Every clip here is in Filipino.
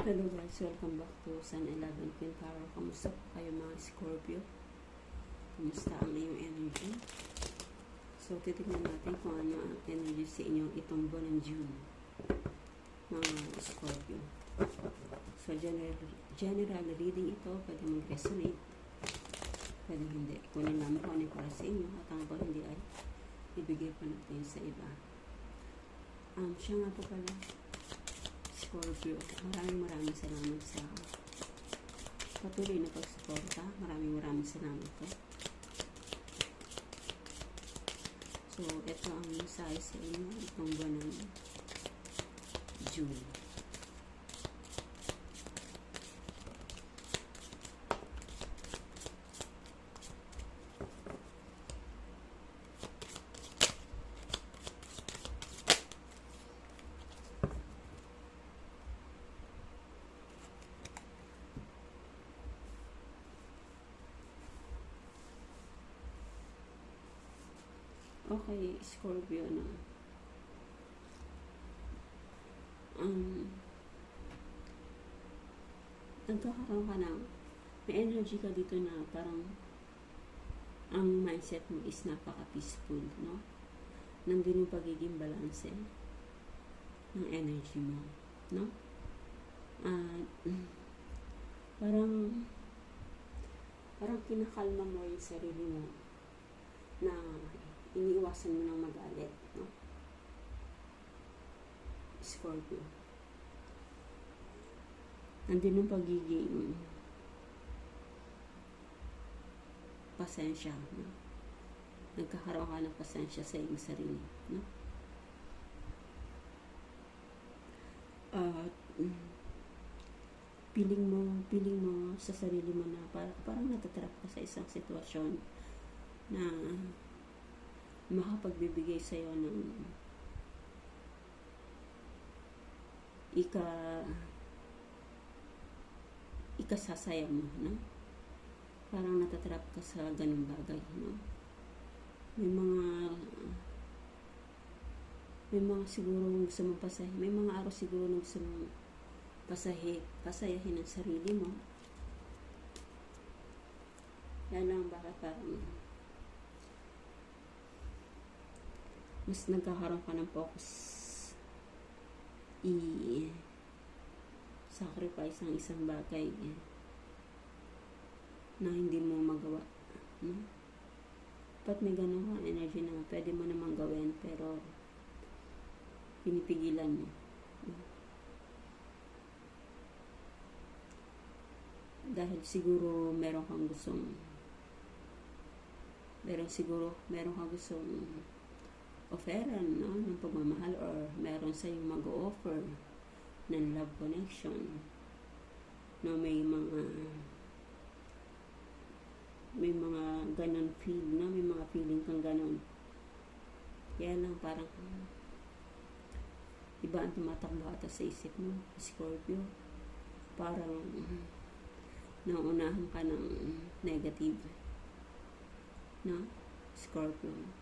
Hello guys, welcome back to Sun 11 Queen Tower. Kamusta po kayo mga Scorpio? Kamusta ang iyong energy? So, titignan natin kung ano ang energy sa inyo itong buwan ng June. Mga Scorpio. So, general, general reading ito. Pwede mag-resonate. Pwede hindi. Kunin namin kung ano para sa inyo. At ang kung hindi ay ibigay pa natin sa iba. Um, siya nga po pala, Scorpio. Maraming maraming salamat sa patuloy na pagsuporta. Maraming maraming salamat po. So, ito ang mensahe sa inyo itong buwan ng June. Okay, Scorpio na. Um, nagkakaroon ka ng may energy ka dito na parang ang mindset mo is napaka-peaceful, no? Nandun yung pagiging balanse ng energy mo, no? At parang parang kinakalma mo yung sarili mo na iniiwasan mo ng magalit, no? Scorpio. Nandun yung pagiging pasensya, no? Nagkakaroon ka ng pasensya sa iyong sarili, no? At mm, piling mo, piling mo sa sarili mo na parang, parang natatrap ka sa isang sitwasyon na makapagbibigay sa'yo ng ika ikasasaya mo, no? Parang natatrap ka sa ganung bagay, no? May mga may mga siguro gusto mong pasahin. May mga araw siguro na gusto mong pasahi, pasayahin ang sarili mo. Yan lang bakit parang mas nagkakaroon ka ng focus i sacrifice ang isang bagay eh, na hindi mo magawa no? Ba't may ganun kang energy na pwede mo namang gawin pero pinipigilan mo dahil siguro meron kang gustong meron siguro meron kang gustong offeran no, ng pagmamahal or meron sa yung mag-offer ng love connection no may mga may mga ganon feel no may mga feeling kang ganon kaya lang parang iba ang tumatakbo ata sa isip mo Scorpio. Parang nauunahan ka ng negative no Scorpio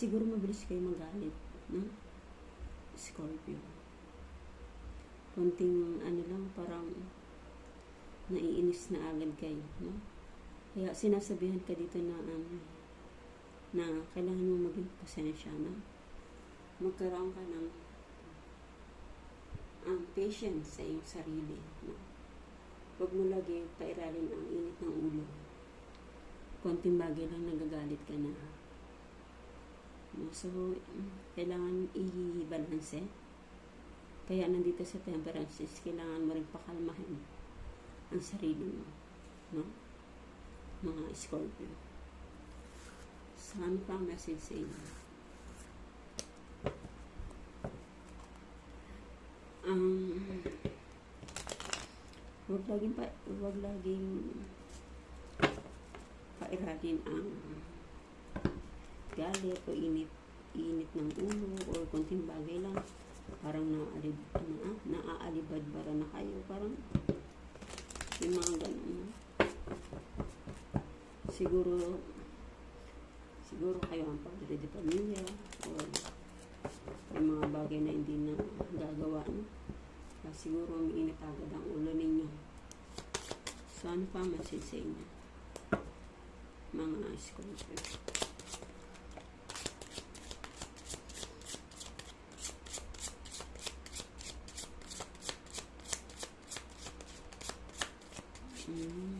siguro mabilis kayo magalit, no? Scorpio. Konting ano lang, parang naiinis na agad kayo, no? Kaya sinasabihan ka dito na ano, na kailangan mo maging pasensya, no? Magkaroon ka ng ang patience sa iyong sarili, no? Huwag mo lagi pairalin ang init ng ulo. Konting bagay lang nagagalit ka na. So, kailangan i-balance. Kaya nandito sa temperances, kailangan mo rin pakalmahin ang sarili mo. No? Mga Scorpio. So, ano pa ang message sa inyo? Um, wag laging pa, wag laging pairalin ang galit o init init ng ulo or konting bagay lang parang naaalib ano, ah, naaalibadbara na kayo parang yung mga ganun siguro siguro kayo ang pagdede de pamilya or yung mga bagay na hindi na gagawa. No? Kaya siguro umiinit agad ang ulo ninyo. So, ano pa message sa inyo? Mga Scorpio. Mm.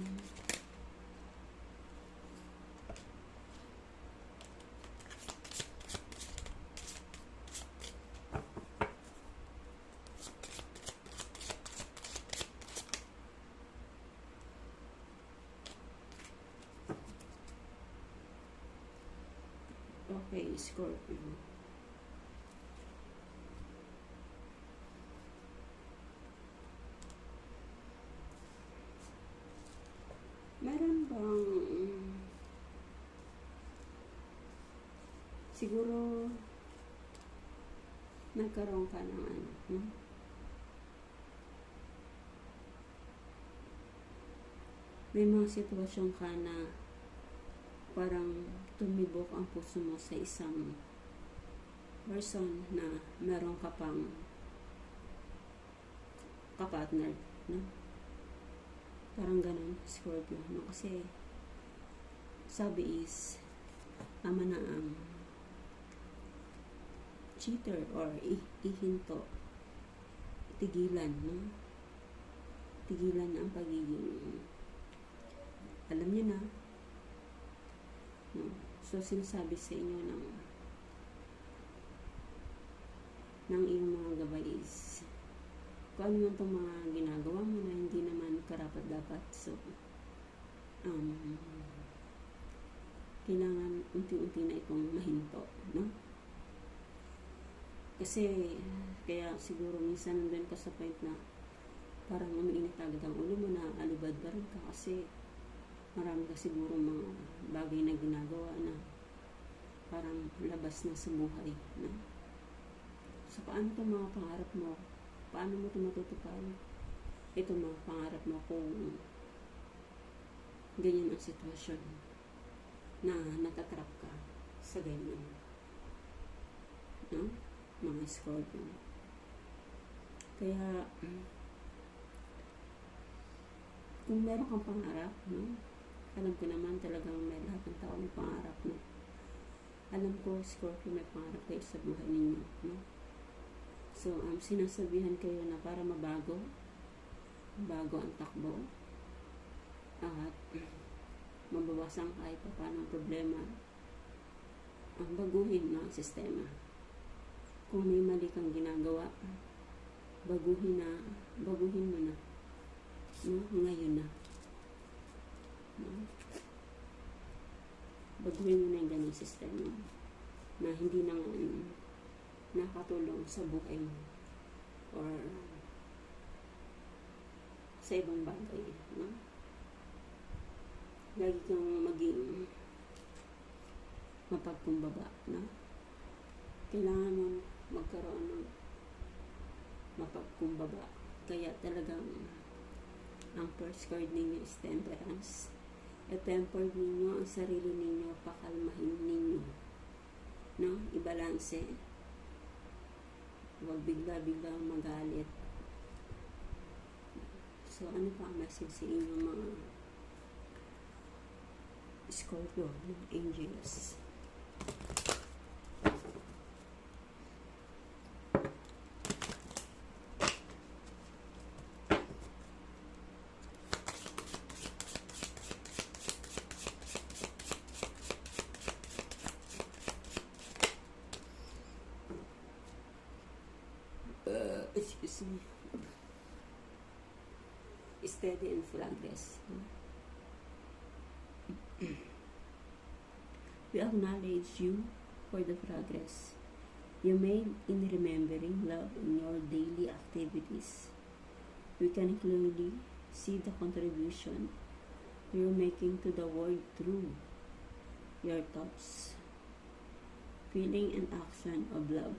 Okay, Scorpio. Meron bang mm, siguro nagkaroon ka ng ano, no? May mga sitwasyon ka na parang tumibok ang puso mo sa isang person na meron ka pang kapartner, no? Parang ganun, Scorpio, no? Kasi sabi is ama na ang cheater or ihinto tigilan, no? Tigilan ang pagiging alam niyo na? So, sinasabi sa inyo ng ng iyong mga gabay is kung ano man itong mga ginagawa mo na hindi naman karapat dapat. So, um, kailangan unti-unti na itong mahinto, no? Kasi, kaya siguro minsan nandun ka sa point na parang umiinit agad ang ulo mo na alibad ba rin ka kasi marami ka siguro mga bagay na ginagawa na parang labas na sa buhay. No? So, paano itong mga pangarap mo? Paano mo ito matutupad? Ito mga pangarap mo kung ganyan ang sitwasyon na natatrap ka sa ganyan. No? Mga Scorpio. Kaya, kung meron kang pangarap, no? Alam ko naman talagang may lahat ng tao may pangarap no? alam ko Scorpio may pangarap kayo sa buhay ninyo no? so um, sinasabihan kayo na para mabago bago ang takbo at mabawasan kahit pa paano ang problema ang baguhin ng sistema kung may mali kang ginagawa baguhin na baguhin mo na no? ngayon na? Baguhin mo na yung ganong sistema na hindi naman nakatulong sa buhay mo or sa ibang bagay. No? Lagi kang maging mapagkumbaba. No? Kailangan mo magkaroon ng mapagkumbaba. Kaya talagang ang first card ninyo is temperance i-temper ninyo ang sarili ninyo, pakalmahin ninyo. No? Ibalanse. Huwag bigla-bigla magalit. So, ano pa ang message sa inyo mga Scorpio, no? angels? Steady and progress. we acknowledge you for the progress you made in remembering love in your daily activities. We can clearly see the contribution you're making to the world through your thoughts, feeling, and action of love.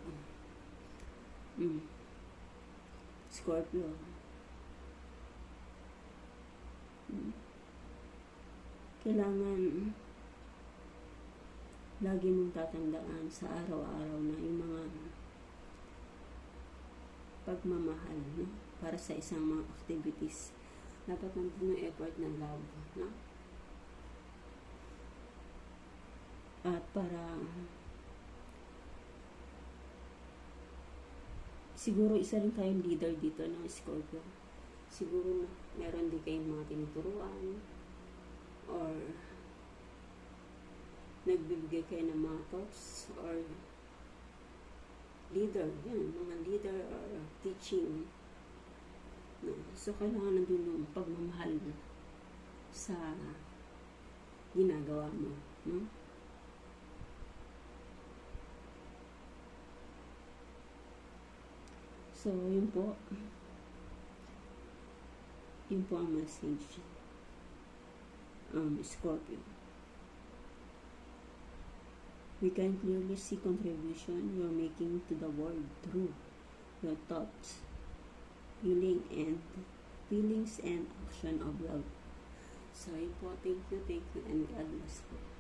Mm. Scorpio. Mm. Kailangan lagi mong tatandaan sa araw-araw na yung mga pagmamahal, no? Para sa isang mga activities. Dapat nandun yung effort ng love, no? At para siguro isa rin kayong leader dito ng Scorpio. Siguro meron din kayong mga tinuturuan or nagbibigay kayo ng mga thoughts or leader, yan, mga leader or teaching. No? So, kailangan nandun yung pagmamahal sa ginagawa mo. No? So, yun po. Yun po ang message. Um, Scorpio. We can clearly see contribution you're making to the world through your thoughts, feeling and feelings and action of love. So, po. Thank you, thank you, and God bless po.